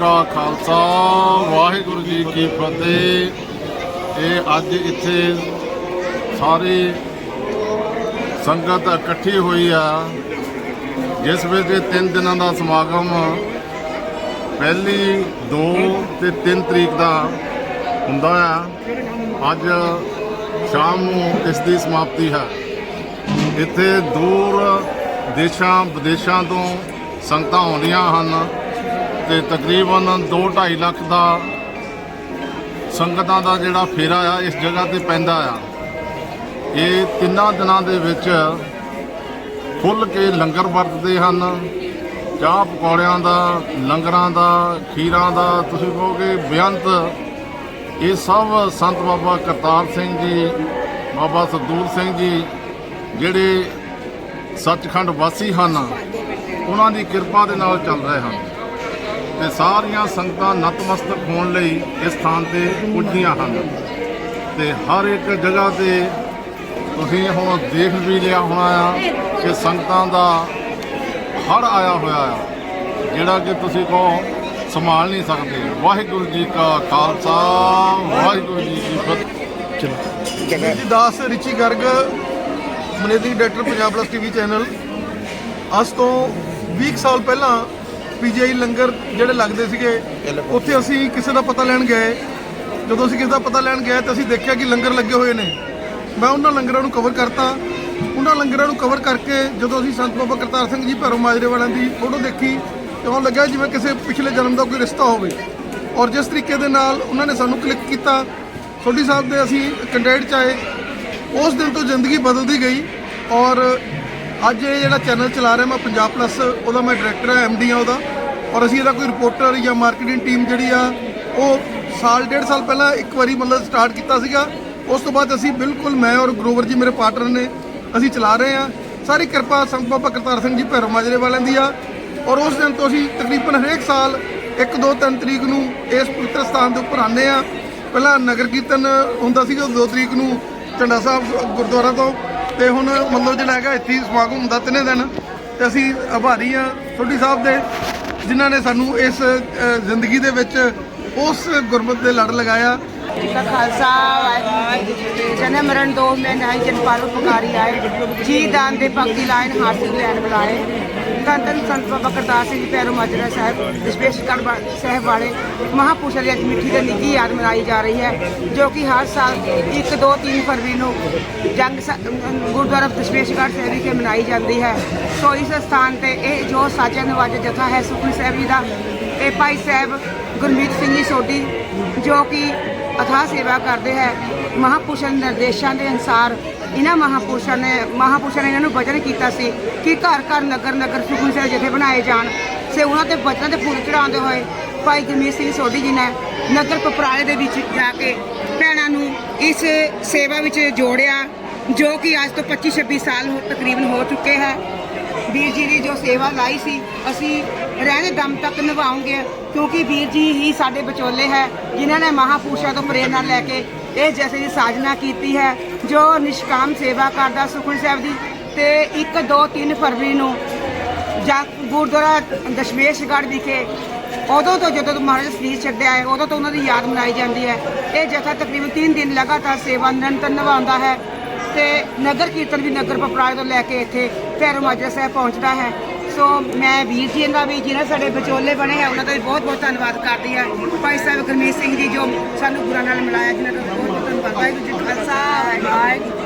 ਕਾ ਖਾਲਸਾ, ਵਾਹਿਗੁਰੂ ਜੀ ਕੀ ਫਤਿਹ। ਇਹ ਅੱਜ ਇੱਥੇ ਸਾਰੀ ਸੰਗਤ ਇਕੱਠੀ ਹੋਈ ਆ, ਜਿਸ ਵਿੱਚ ਤਿੰਨ ਦਿਨਾਂ ਦਾ ਸਮਾਗਮ, ਪਹਿਲੀ 2 ਤੇ 3 ਤਰੀਕ ਦਾ ਹੁੰਦਾ ਆ। ਅੱਜ ਸ਼ਾਮ ਨੂੰ ਇਸ ਦੀ ਸਮਾਪਤੀ ਹੈ। ਇੱਥੇ ਦੂਰ ਦੇਸ਼ਾਂ ਵਿਦੇਸ਼ਾਂ ਤੋਂ ਸੰਗਤਾਂ ਆਉਂਦੀਆਂ ਹਨ। ਤੇ ਤਕਰੀਬਨ 2.5 ਲੱਖ ਦਾ ਸੰਗਤਾਂ ਦਾ ਜਿਹੜਾ ਫੇਰਾ ਆ, ਇਸ ਜਗ੍ਹਾ ਤੇ ਪੈਂਦਾ ਆ। ਇਹ ਤਿੰਨਾਂ ਦਿਨਾਂ ਦੇ ਵਿੱਚ ਖੁੱਲ ਕੇ ਲੰਗਰ ਵਰਤਦੇ ਹਨ। ਚਾਹ ਪਕੌੜਿਆਂ ਦਾ, ਲੰਗਰਾਂ ਦਾ, ਖੀਰਾਂ ਦਾ, ਤੁਸੀਂ ਕਹੋਗੇ ਬੇਅੰਤ। ਇਹ ਸਭ ਸੰਤ ਬਾਬਾ ਕਰਤਾਰ ਸਿੰਘ ਜੀ, ਬਾਬਾ ਸਰਦੂਲ ਸਿੰਘ ਜੀ, ਜਿਹੜੇ ਸੱਚਖੰਡ ਵਾਸੀ ਹਨ, ਉਹਨਾਂ ਦੀ ਕਿਰਪਾ ਦੇ ਨਾਲ ਚੱਲ ਰਹੇ ਹਨ। ਸਾਰੀਆਂ ਸੰਗਤਾਂ ਨਤਮਸਤਕ ਹੋਣ ਲਈ ਇਸ ਥਾਂ ਤੇ ਪੁੱਜਦੀਆਂ ਹਨ। ਤੇ ਹਰ ਇੱਕ ਜਗ੍ਹਾ ਤੇ ਤੁਸੀਂ ਹੁਣ ਦੇਖ ਵੀ ਲਿਆ ਹੋਣਾ ਆ ਕਿ ਸੰਗਤਾਂ ਦਾ ਹੜ ਆਇਆ ਹੋਇਆ ਆ ਜਿਹੜਾ ਕਿ ਤੁਸੀਂ ਕਹੋ ਸੰਭਾਲ ਨਹੀਂ ਸਕਦੇ। ਵਾਹਿਗੁਰੂ ਜੀ ਕਾ ਖਾਲਸਾ ਵਾਹਿਗੁਰੂ ਜੀ ਕੀ ਫਤਿਹ। ਜੀ ਦਾਸ Richi Garg ਮਨੇਦੀ director Punjab plus TV channel. ਅੱਜ ਤੋਂ 20 ਕੁ ਸਾਲ ਪਹਿਲਾਂ ਪੀਜੀਆਈ ਲੰਗਰ ਜਿਹੜੇ ਲੱਗਦੇ ਸੀਗੇ, ਉੱਥੇ ਅਸੀਂ ਕਿਸੇ ਦਾ ਪਤਾ ਲੈਣ ਗਏ। ਜਦੋਂ ਅਸੀਂ ਕਿਸੇ ਦਾ ਪਤਾ ਲੈਣ ਗਏ ਤਾਂ ਅਸੀਂ ਦੇਖਿਆ ਕਿ ਲੰਗਰ ਲੱਗੇ ਹੋਏ ਨੇ। ਮੈਂ ਉਹਨਾਂ ਲੰਗਰਾਂ ਨੂੰ ਕਵਰ ਕਰਤਾ। ਉਹਨਾਂ ਲੰਗਰਾਂ ਨੂੰ ਕਵਰ ਕਰਕੇ ਜਦੋਂ ਅਸੀਂ ਸੰਤ ਬਾਬਾ ਕਰਤਾਰ ਸਿੰਘ ਜੀ ਭੈਰੋ ਮਾਜਰੇ ਵਾਲਿਆਂ ਦੀ ਫੋਟੋ ਦੇਖੀ ਤੇ ਉਹ ਲੱਗਿਆ ਜਿਵੇਂ ਕਿਸੇ ਪਿਛਲੇ ਜਨਮ ਦਾ ਕੋਈ ਰਿਸ਼ਤਾ ਹੋਵੇ। ਔਰ ਜਿਸ ਤਰੀਕੇ ਦੇ ਨਾਲ ਉਹਨਾਂ ਨੇ ਸਾਨੂੰ ਕਲਿੱਕ ਕੀਤਾ। ਸੋਢੀ ਸਾਹਿਬ ਦੇ ਅਸੀਂ ਕੰਟੈਕਟ ਚ ਆਏ। ਉਸ ਦਿਨ ਤੋਂ ਜ਼ਿੰਦਗੀ ਬਦਲਦੀ ਗਈ। ਔਰ ਅੱਜ ਇਹ ਜਿਹੜਾ ਚੈਨਲ ਚਲਾ ਰਿਹਾ, ਮੈਂ ਪੰਜਾਬ ਪਲੱਸ ਉਹਦਾ ਮੈਂ ਡਾਇਰੈਕਟਰ ਹਾਂ ਐਮਡੀ ਆ ਉਹਦਾ। ਔਰ ਅਸੀਂ ਇਹਦਾ ਕੋਈ ਰਿਪੋਰਟਰ ਜਾਂ ਮਾਰਕੀਟਿੰਗ ਟੀਮ ਜਿਹੜੀ ਆ, ਉਹ ਸਾਲ, ਡੇਢ ਸਾਲ ਪਹਿਲਾਂ ਇੱਕ ਵਾਰੀ ਮਤਲਬ ਸਟਾਰਟ ਕੀਤਾ ਸੀਗਾ। ਉਸ ਤੋਂ ਬਾਅਦ ਅਸੀਂ ਬਿਲਕੁਲ ਮੈਂ ਔਰ ਗਰੋਵਰ ਜੀ ਮੇਰੇ ਪਾਰਟਨਰ ਨੇ ਅਸੀਂ ਚਲਾ ਰਹੇ ਹਾਂ। ਸਾਰੀ ਕਿਰਪਾ ਸੰਤ ਬਾਬਾ ਕਰਤਾਰ ਸਿੰਘ ਜੀ ਭੈਰੋ ਮਾਜਰੇ ਵਾਲਿਆਂ ਦੀ ਆ। ਔਰ ਉਸ ਦਿਨ ਤੋਂ ਅਸੀਂ ਤਕਰੀਬਨ ਹਰੇਕ ਸਾਲ 1 2 3 ਤਰੀਕ ਨੂੰ ਇਸ ਪਵਿੱਤਰ ਸਥਾਨ ਦੇ ਉੱਪਰ ਆਉਂਦੇ ਆ ਪਹਿਲਾਂ ਨਗਰ ਕੀਰਤਨ ਹੁੰਦਾ ਸੀਗਾ 2 ਤਰੀਕ ਨੂੰ ਝੰਡਾ ਸਾਹਿਬ ਗੁਰਦੁਆਰਾ ਤੋਂ। ਤੇ ਹੁਣ ਮਤਲਬ ਜਿਹੜਾ ਹੈਗਾ ਇੱਥੇ ਸਮਾਗਮ ਹੁੰਦਾ ਤਿੰਨੇ ਦਿਨ। ਤੇ ਅਸੀਂ ਆਭਾਰੀ ਆ ਸੋਢੀ ਸਾਹਿਬ ਦੇ, ਜਿਨ੍ਹਾਂ ਨੇ ਸਾਨੂੰ ਇਸ ਜ਼ਿੰਦਗੀ ਦੇ ਵਿੱਚ ਉਸ ਗੁਰਮਤ ਦੇ ਲੜ ਲਗਾਇਆ। ਜੀ ਖਾਲਸਾ, ਵਾਹਿਗੁਰੂ ਜਨਮ ਮਰਨ ਦੋ ਮੈਂ ਨਾਈ ਜਨ ਪਾਲੋ ਪੁਕਾਰੀ ਆਏ, ਜੀ ਦਾਨ ਦੇ ਭਗਤੀ ਲਾਇਨ ਹਾਸੀ ਲੈਣ ਬੁਲਾਏ। ਧੰਨ ਧੰਨ ਸੰਤ ਬਾਬਾ ਕਰਤਾਰ ਸਿੰਘ ਜੀ ਪੈਰੋ ਮਾਜਰਾ ਸਾਹਿਬ ਵਿਸ਼ਵੇਸ਼ਗੜ੍ਹ ਵਾ- ਸਾਹਿਬ ਵਾਲੇ ਮਹਾਪੁਰਸ਼ਾਂ ਦੀ ਅੱਜ ਮਿੱਠੀ ਤੇ ਨਿੱਘੀ ਯਾਦ ਮਨਾਈ ਜਾ ਰਹੀ ਹੈ, ਜੋ ਕਿ ਹਰ ਸਾਲ 1 2 3 ਫਰਵਰੀ ਨੂੰ ਜੰਗ ਸ- ਗੁਰਦੁਆਰਾ ਵਿਸ਼ਵੇਸ਼ਗੜ੍ਹ ਸਾਹਿਬ ਵਿਖੇ ਮਨਾਈ ਜਾਂਦੀ ਹੈ। ਸੋ ਇਸ ਸਥਾਨ ਤੇ ਇਹ ਜੋ ਸਾਜਾ ਨਵਾਜ ਜਥਾ ਹੈ, ਸੁਖਮਨੀ ਸਾਹਿਬ ਜੀ ਦਾ, ਇਹ ਭਾਈ ਸਾਹਿਬ ਗੁਰਮੀਤ ਸਿੰਘ ਜੀ ਸੋਢੀ, ਜੋ ਕਿ ਅਥਾਹ ਸੇਵਾ ਕਰਦੇ ਹੈ, ਮਹਾਪੁਰਸ਼ਾਂ ਦੇ ਨਿਰਦੇਸ਼ਾਂ ਦੇ ਅਨੁਸਾਰ ਇਹਨਾਂ ਮਹਾਪੁਰਸ਼ਾਂ ਨੇ ਮਹਾਪੁਰਸ਼ਾਂ ਨੇ ਇਹਨਾਂ ਨੂੰ ਵਚਨ ਕੀਤਾ ਸੀ ਕਿ ਘਰ ਘਰ ਨਗਰ ਨਗਰ ਸੁਖਮਨੀ ਸਾਹਿਬ ਜਥੇ ਬਣਾਏ ਜਾਣ ਸੇ ਉਹਨਾਂ ਦੇ ਵਚਨਾਂ ਦੇ ਫੁੱਲ ਚੜਾਉਂਦੇ ਹੋਏ ਭਾਈ ਗੁਰਮੀਤ ਸਿੰਘ ਸੋਢੀ ਜੀ ਨੇ ਨਗਰ ਪਪਰਾਲੇ ਦੇ ਵਿੱਚ ਜਾ ਕੇ ਭੈਣਾਂ ਨੂੰ ਇਸ ਸੇਵਾ ਵਿੱਚ ਜੋੜਿਆ, ਜੋ ਕਿ ਅੱਜ ਤੋਂ 25 26 ਸਾਲ ਹੋ- ਤਕਰੀਬਨ ਹੋ ਚੁੱਕੇ ਹੈ। ਵੀਰ ਜੀ ਦੀ ਜੋ ਸੇਵਾ ਲਾਈ ਸੀ, ਅਸੀਂ ਰਹਿਣੇ ਦਮ ਤੱਕ ਨਿਭਾਉਂਗੇ, ਕਿਉਂਕਿ ਵੀਰ ਜੀ ਹੀ ਸਾਡੇ ਵਿਚੋਲੇ ਹੈ, ਜਿਨ੍ਹਾਂ ਨੇ ਮਹਾਪੁਰਸ਼ਾਂ ਤੋਂ ਪ੍ਰੇਰਣਾ ਲੈ ਕੇ ਇਹ ਜੈਸੇ ਦੀ ਸਾਜਨਾ ਕੀਤੀ ਹੈ। ਜੋ ਨਿਸ਼ਕਾਮ ਸੇਵਾ ਕਰਦਾ ਸੁਖਮਨੀ ਸਾਹਿਬ ਦੀ ਤੇ 1 2 3 ਫਰਵਰੀ ਨੂੰ ਜਾਂ ਗੁਰਦੁਆਰਾ ਦਸ਼ਮੇਸ਼ਗੜ੍ਹ ਵਿਖੇ, ਉਦੋਂ ਤੋਂ ਜਦੋਂ ਤੋਂ ਮਹਾਰਾਜ ਸਰੀਰ ਛੱਡਿਆ ਹੈ, ਉਦੋਂ ਤੋਂ ਉਹਨਾਂ ਦੀ ਯਾਦ ਮਨਾਈ ਜਾਂਦੀ ਹੈ। ਇਹ ਜਥਾ ਤਕਰੀਬਨ 3 ਦਿਨ ਲਗਾਤਾਰ ਸੇਵਾ ਨਿਰੰਤਰ ਨਿਭਾਉਂਦਾ ਹੈ ਤੇ ਨਗਰ ਕੀਰਤਨ ਵੀ ਨਗਰ ਪਪਰਾਏ ਤੋਂ ਲੈ ਕੇ ਇੱਥੇ ਭੈਰੋ ਮਾਜਰਾ ਸਾਹਿਬ ਪਹੁੰਚਦਾ ਹੈ। ਸੋ ਮੈਂ ਵੀਰ ਜੀ ਦਾ ਵੀ ਜਿਹਨਾਂ ਸਾਡੇ ਵਿਚੋਲੇ ਬਣੇ ਹੈ, ਉਹਨਾਂ ਦਾ ਵੀ ਬਹੁਤ ਬਹੁਤ ਧੰਨਵਾਦ ਕਰਦੀ ਹਾਂ। ਭਾਈ ਸਾਹਿਬ ਗੁਰਮੀਤ ਸਿੰਘ ਜੀ, ਜੋ ਸਾਨੂੰ ਗੁਰਾਂ ਨਾਲ ਮਿਲਾਇਆ, ਜਿਨ੍ਹਾਂ ਦਾ ਬਹੁਤ ਬਹੁਤ ਧੰਨਵਾਦ ਵਾਹਿਗੁਰੂ ਜੀ